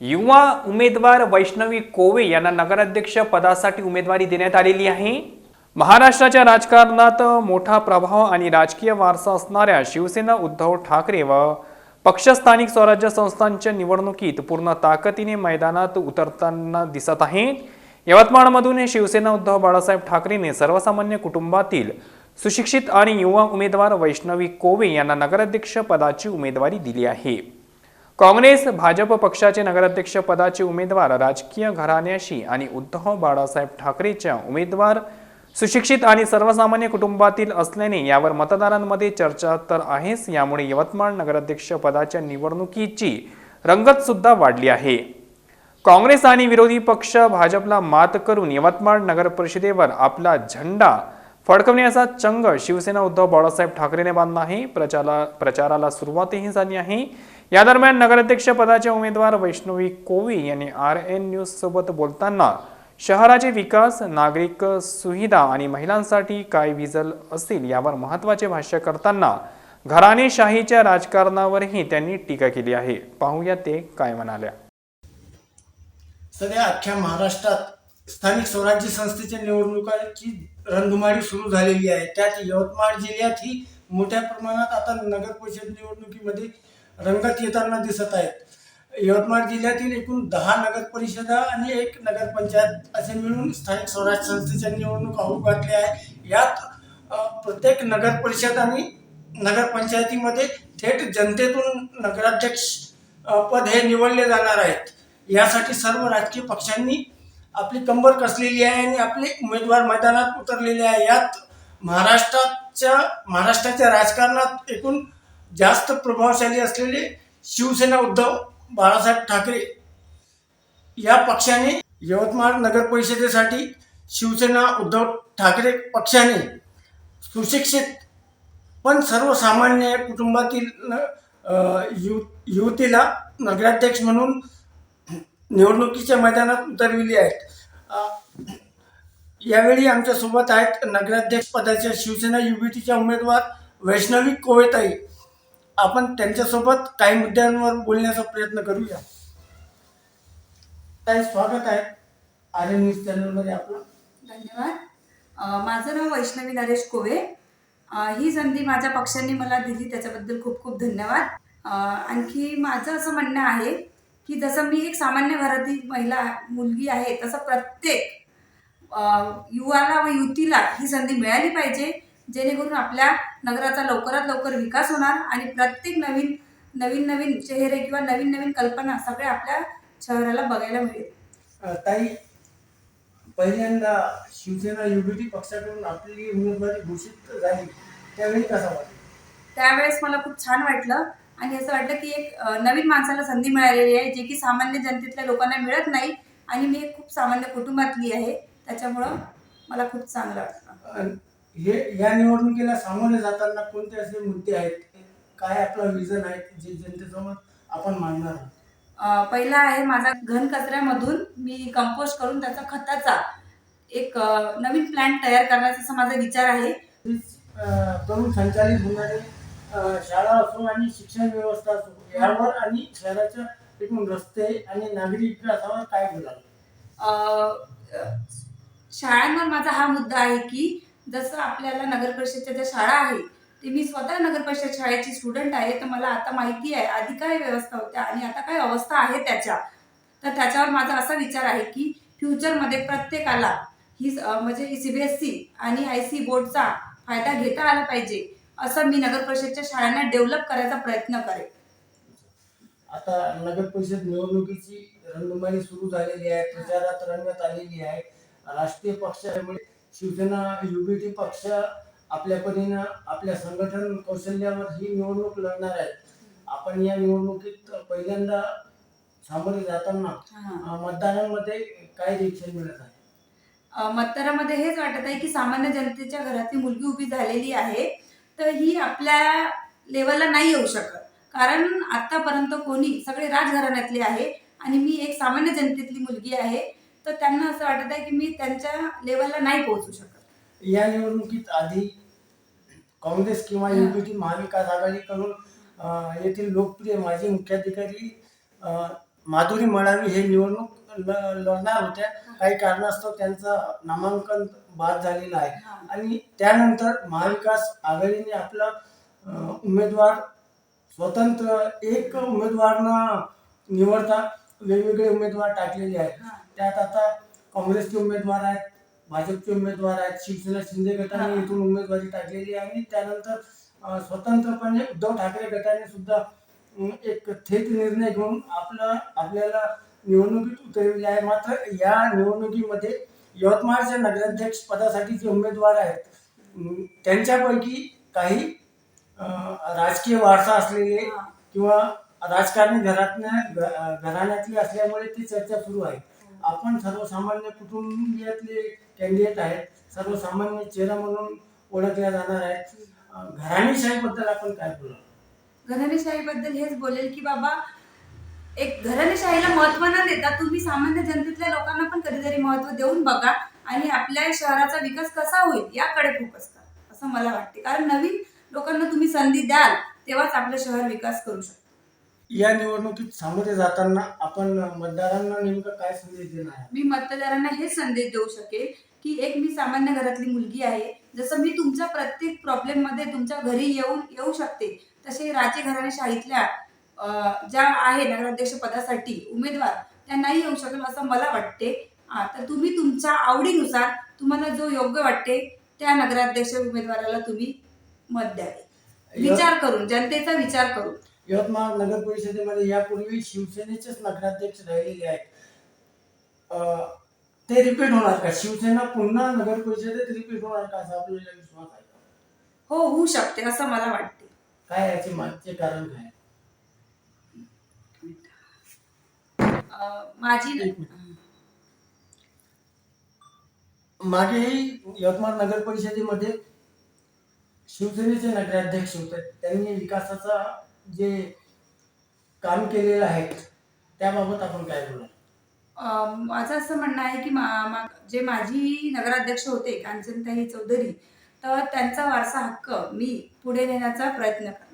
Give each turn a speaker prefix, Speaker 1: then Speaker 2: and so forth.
Speaker 1: युवा उमेदवार वैष्णवी कोवे यांना नगराध्यक्ष पदासाठी उमेदवारी देण्यात आलेली आहे. महाराष्ट्राच्या राजकारणात मोठा प्रभाव आणि राजकीय वारसा असणाऱ्या शिवसेना उद्धव ठाकरे व पक्ष स्थानिक स्वराज्य संस्थांच्या निवडणुकीत पूर्ण ताकदीने मैदानात उतरताना दिसत आहेत. यवतमाळमधून शिवसेना उद्धव बाळासाहेब ठाकरेने सर्वसामान्य कुटुंबातील सुशिक्षित आणि युवा उमेदवार वैष्णवी कोवे यांना नगराध्यक्ष पदाची उमेदवारी दिली आहे. काँग्रेस भाजप पक्षाचे नगराध्यक्ष पदाचे उमेदवार राजकीय घराण्याशी आणि उद्धव बाळासाहेब ठाकरेच्या उमेदवार सुशिक्षित आणि सर्वसामान्य कुटुंबातील असल्याने यावर मतदारांमध्ये चर्चा तर आहेच. यामुळे यवतमाळ नगराध्यक्ष पदाच्या निवडणुकीची रंगत सुद्धा वाढली आहे. काँग्रेस आणि विरोधी पक्ष भाजपला मात करून यवतमाळ नगर परिषदेवर आपला झेंडा फडकवण्याचा चंग शिवसेना उद्धव बाळासाहेब ठाकरेने बांधला आहे. प्रचारा प्रचाराला सुरुवातही झाली आहे. या दरम्यान नगराध्यक्ष पदाचे उमेदवार वैष्णवी कोवी यांनी आर एन न्यूज सोबत बोलताना शहराचे विकास नागरिक सुविधा आणि महिलांसाठी काय विजल असतील यावर महत्त्वाचे भाष्य करताना घराणेशाहीच्या राजकारणावरही त्यांनी टीका केली आहे. पाहूया ते काय म्हणाल्या
Speaker 2: सध्या अख्ख्या महाराष्ट्रात स्थानिक स्वराज्य संस्थेच्या निवडणुकांची रणधुमाळी सुरू झालेली आहे. त्यात यवतमाळ जिल्ह्यात ही मोठ्या प्रमाणात आता नगर परिषद निवडणुकीमध्ये रंगत येताना दिसत आहेत. यवतमाळ जिल्ह्यातील एकूण दहा नगर परिषदा आणि एक नगरपंचायत असे मिळून स्थानिक स्वराज्य संस्थेच्या निवडणूक होऊ घातल्या आहे. यात प्रत्येक नगर परिषद आणि नगरपंचायतीमध्ये थेट जनतेतून नगराध्यक्ष पद हे निवडले जाणार आहेत. यासाठी सर्व राजकीय पक्षांनी आपली कंबर कसलेली आहे आणि आपले उमेदवार मैदानात उतरलेले आहे. यात महाराष्ट्राच्या महाराष्ट्राच्या राजकारणात एकूण जास्त प्रभावशाली असलेले शिवसेना उद्धव बाळासाहेब ठाकरे या पक्षाने यवतमाळ नगर परिषदेसाठी शिवसेना उद्धव ठाकरे पक्षाने सुशिक्षित पण सर्वसामान्य कुटुंबातील न- यु युवतीला नगराध्यक्ष म्हणून निवडणुकीच्या मैदानात उतरविली आहेत. यावेळी आमच्यासोबत आहेत नगराध्यक्ष पदाच्या शिवसेना युबीटीच्या उमेदवार वैष्णवी कोवेताई आपण त्यांच्यासोबत काही मुद्द्यांवर बोलण्याचा प्रयत्न करूया. ताई स्वागत आहे. आर्य न्यूज चॅनलमध्ये आपलं.
Speaker 3: धन्यवाद. माझं नाव वैष्णवी नरेश कोवे ही संधी माझ्या पक्षांनी मला दिली त्याच्याबद्दल खूप खूप धन्यवाद. आणखी माझं असं म्हणणं आहे की जसं मी एक सामान्य घरातील महिला मुलगी आहे तसं प्रत्येक युवाला व युवतीला ही संधी मिळाली पाहिजे जेणेकरून आपल्या नगराचा लवकरात लवकर विकास होणार आणि प्रत्येक नवीन नवीन नवीन चेहरे किंवा नवीन नवीन कल्पना सगळ्या आपल्या शहराला बघायला मिळेल.
Speaker 2: ताई पहिल्यांदा शिवसेना युबीटी पक्षाकडून आपली उमेदवारी घोषित झाली त्यावेळी कसा वाटला?
Speaker 3: त्यावेळेस मला खूप छान वाटलं. आणि असं वाटलं की एक नवीन माणसाला संधी मिळालेली आहे जे की सामान्य जनतेतल्या लोकांना मिळत नाही. आणि मी एक खूप सामान्य कुटुंबातली आहे. त्याच्यामुळं मला खूप चांगलं वाटतं
Speaker 2: हे या निवडणुकीला सामोरे जाताना कोणते असे मुद्दे आहेत? काय आपला विजन आहे जे जनतेसमोर आपण मांडणार आहोत?
Speaker 3: पहिला आहे माझा घन कचऱ्यामधून मी कंपोस्ट करून त्याचा खताचा एक नवीन प्लॅन्ट तयार करण्याचा माझा विचार आहे.
Speaker 2: संचालित होणारे शाळा असो आणि शिक्षण व्यवस्था असो यावर आणि शहराच्या एकूण रस्ते आणि नागरी विकासावर काय बोलाल?
Speaker 3: शाळांवर माझा हा मुद्दा आहे की जसं आपल्याला नगर परिषदच्या ज्या शाळा आहे ते मी स्वतः नगर परिषद शाळेची स्टुडंट आहे तर मला आता माहिती आहे आधी काय व्यवस्था होत्या आणि आता काय अवस्था आहे त्याच्या? तर त्याच्यावर माझा असा विचार आहे की फ्युचरमध्ये प्रत्येकाला ही म्हणजे सी बी एस सी आणि आय सी बोर्डचा फायदा घेता आला पाहिजे. असं मी नगर परिषदच्या शाळांना डेव्हलप करायचा प्रयत्न करेन.
Speaker 2: आता नगर परिषद निवडणुकीची रणधुमाळी सुरू झालेली आहे प्रचारात रंगत आलेली आहे. राष्ट्रीय पक्षामुळे शिवसेना युबीटी पक्ष आपल्या परीनं आपल्या संघटन कौशल्यावर ही निवडणूक लढणार आहे आपण या निवडणुकीत पहिल्यांदा सामोरे जाताना मतदारांमध्ये काय रिएक्शन मिळत आहे?
Speaker 3: मतदारामध्ये हेच वाटत आहे की सामान्य जनतेच्या घरातली मुलगी उभी झालेली आहे. तर ही आपल्या लेवलला नाही येऊ शकत. कारण आतापर्यंत कोणी सगळे राजघराण्यातले आहे आणि मी एक सामान्य जनतेतली मुलगी आहे तर त्यांना असं वाटत आहे की मी त्यांच्या लेवलला नाही पोहोचू शकत.
Speaker 2: या निवडणुकीत आधी काँग्रेस किंवा युपीटी महाविकास आघाडीकडून अं, येथील लोकप्रिय माजी मुख्याधिकारी माधुरी मळावी हे निवडणूक लढणार होत्या. काही कारणास्तव त्यांचं नामांकन बाद झालेलं आहे. आणि त्यानंतर महाविकास आघाडीने आपला उमेदवार स्वतंत्र एक उमेदवारांना निवडता वेगवेगळे उमेदवार टाकलेले आहेत. त्यात आता काँग्रेसचे उमेदवार आहेत भाजपचे उमेदवार आहेत शिवसेना शिंदे गटाने
Speaker 3: हा.
Speaker 2: इथून उमेदवारी टाकलेली आहे आणि त्यानंतर स्वतंत्रपणे उद्धव ठाकरे गटाने सुद्धा एक थेट निर्णय घेऊन आपला आपल्याला निवडणुकीत उतरविले आहे मात्र या निवडणुकीमध्ये यवतमाळच्या नगराध्यक्ष पदासाठी जे उमेदवार आहेत त्यांच्यापैकी काही राजकीय वारसा असलेले. किंवा राजकारणी घरातल्या घ- घराण्यातले असल्यामुळे ती चर्चा सुरू आहे आपण सर्वसामान्य कुटुंबियातले कॅन्डिडेट आहेत सर्वसामान्य चेहरा म्हणून ओळखल्या जाणार आहेत. घराणेशाहीबद्दल आपण काय बोला?
Speaker 3: घराणेशाहीबद्दल हेच बोलेल की बाबा एक घराणेशाहीला महत्त्व न देता तुम्ही सामान्य जनतेतल्या लोकांना महत्त्व देऊन बघा आणि आपल्या शहराचा विकास कसा होईल याकडे फोकस करा असं मला वाटते. कारण नवीन लोकांना तुम्ही संधी द्याल तेव्हाच आपलं शहर विकास करू शकतो.
Speaker 2: या निवडणुकीत सामोरे जाताना आपण मतदारांना नेमकं काय संदेश देणार
Speaker 3: मी मतदारांना हेच संदेश देऊ शकेल की एक मी सामान्य घरातली मुलगी आहे जसं मी तुमच्या प्रत्येक प्रॉब्लेममध्ये तुमच्या घरी येऊन येऊ शकते तसे राजे घराणे शाहीतल्या ज्या आहे नगराध्यक्ष पदासाठी उमेदवार त्या नाही येऊ शकेल असं मला वाटते. हा, तर तुम्ही तुमच्या आवडीनुसार तुम्हाला जो योग्य वाटते त्या नगराध्यक्ष उमेदवाराला तुम्ही मत द्यावे विचार करून जनतेचा विचार करून.
Speaker 2: यवतमाळ नगर परिषदेमध्ये यापूर्वी शिवसेनेचेच नगराध्यक्ष राहिलेले आहेत. ते रिपीट होणार का? शिवसेना पुन्हा नगर परिषदेत रिपीट होणार का? असा आपल्याला विश्वास आहे?
Speaker 3: हो होऊ शकते असं मला वाटते.
Speaker 2: काय याचे मागचे कारण काय?
Speaker 3: माझी
Speaker 2: एक मागेही यवतमाळ नगर परिषदेमध्ये शिवसेनेचे नगराध्यक्ष होते. त्यांनी विकासाचा जे काम केलेलं आहे त्याबाबत आपण काय बोला
Speaker 3: माझं असं म्हणणं आहे की मा- मा- जे माजी नगराध्यक्ष होते कांचनताई चौधरी तर त्यांचा वारसा हक्क मी पुढे नेण्याचा प्रयत्न करते.